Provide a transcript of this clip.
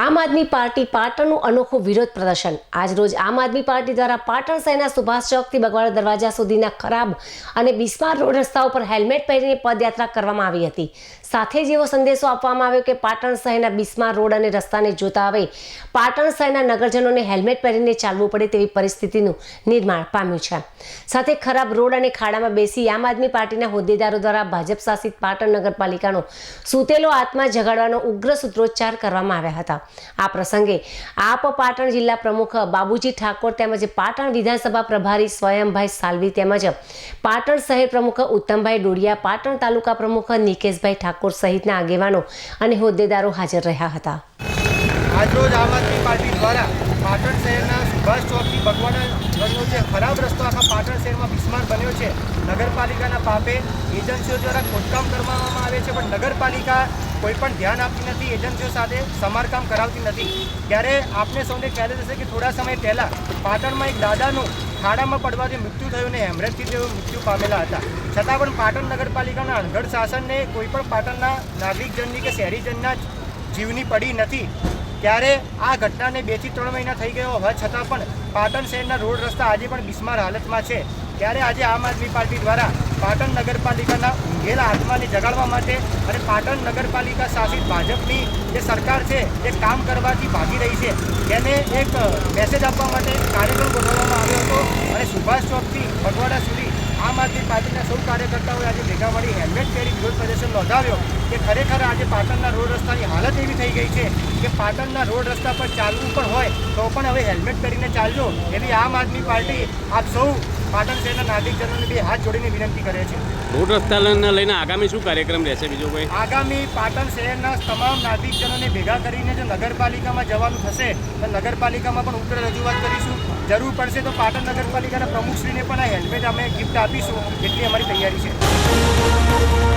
આમ આદમી પાર્ટી પાટણનું અનોખું વિરોધ પ્રદર્શન. આજરોજ આમ આદમી પાર્ટી દ્વારા પાટણ શહેરના સુભાષ ચોકથી બગવાડા દરવાજા સુધીના ખરાબ અને બિસ્માર રોડ રસ્તા ઉપર હેલ્મેટ પહેરીને પદયાત્રા કરવામાં આવી હતી. સાથે જ એવો સંદેશો આપવામાં આવ્યો કે પાટણ શહેરના બિસ્માર રોડ અને રસ્તાને જોતા હવે પાટણ શહેરના નગરજનોને હેલ્મેટ પહેરીને ચાલવું પડે તેવી પરિસ્થિતિનું નિર્માણ પામ્યું છે. સાથે ખરાબ રોડ અને ખાડામાં બેસી આમ આદમી પાર્ટીના હોદ્દેદારો દ્વારા ભાજપ શાસિત પાટણ નગરપાલિકાનો સૂતેલો આત્મા જગાડવાનો ઉગ્ર સૂત્રોચ્ચાર કરવામાં આવ્યા હતા. આ પ્રસંગે આપ પાટણ જિલ્લા પ્રમુખ બાબુજી ઠાકોર તેમજ પાટણ વિધાનસભા પ્રભારી સ્વયંભાઈ સાલવી તેમજ પાટણ શહેર પ્રમુખ ઉત્તમભાઈ ડોડિયા, પાટણ તાલુકા પ્રમુખ નિકેશભાઈ ઠાકોર સહિતના આગેવાનો અને હોદ્દેદારો હાજર રહ્યા હતા. આજરોજ આમ આદમી પાર્ટી દ્વારા પાટણ શહેરના સુભાષ ચોકથી બગવાડા રનનો જે ખરાબ રસ્તો આખા પાટણ શહેરમાં બિસ્માર બન્યો છે. નગરપાલિકાના પાપે એજન્સીઓ દ્વારા ખોદકામ કરવામાં આવે છે, પણ નગરપાલિકા કોઈ પણ ધ્યાન આપતી નથી, એજન્સીઓ સાથે સમારકામ કરાવતી નથી. ત્યારે આપને સૌને ખ્યાલ હશે કે થોડા સમય પહેલાં પાટણમાં એક દાદાનું ખાડામાં પડવાથી મૃત્યુ થયું ને હેમરેજથી તેઓ મૃત્યુ પામેલા હતા. છતાં પણ પાટણ નગરપાલિકાના અણઘડ શાસનને કોઈ પણ પાટણના નાગરિકજનની કે શહેરીજનના જીવની પડી નથી. ત્યારે આ ઘટનાને બેથી ત્રણ મહિના થઈ ગયો. હોવા છતાં પણ પાટણ શહેરના રોડ રસ્તા આજે પણ બિસ્માર હાલતમાં છે. ત્યારે આજે આમ આદમી પાર્ટી દ્વારા પાટણ નગરપાલિકાના ઊંઘેલા આત્માને જગાડવા માટે અને પાટણ નગરપાલિકા શાસિત ભાજપની જે સરકાર છે એ કામ કરવાથી ભાગી રહી છે. તેને એક મેસેજ આપવા માટે કાર્યક્રમ ગોઠવવામાં આવ્યો હતો અને સુભાષ ચોકથી આદમી પાર્ટીના સૌ કાર્યકર્તાઓએ આજે ભેગા મળી હેલ્મેટ પહેરી વિરોધ પ્રદર્શન નોંધાવ્યો કે ખરેખર આજે પાટણના રોડ રસ્તાની હાલત એવી થઈ ગઈ છે કે પાટણના રોડ રસ્તા પર ચાલવું પણ હોય તો પણ હવે હેલ્મેટ પહેરીને ચાલજો એવી આમ આદમી પાર્ટી આપ સૌ પાટણ શહેરના નાગરિકજનોને બે હાથ જોડીને વિનંતી કરે છે રોડ રસ્તાને લઈને આગામી શું કાર્યક્રમ રહેશે બીજો કોઈ? આગામી પાટણ શહેરના તમામ નાગરિકજનોને ભેગા કરીને જો નગરપાલિકામાં જવાનું થશે તો નગરપાલિકામાં પણ ઉગ્ર રજૂઆત કરીશું. જરૂર પડશે તો પાટણ નગરપાલિકાના પ્રમુખશ્રીને પણ આ હેલ્મેટ અમે ગિફ્ટ આપીશું. એટલી અમારી તૈયારી છે.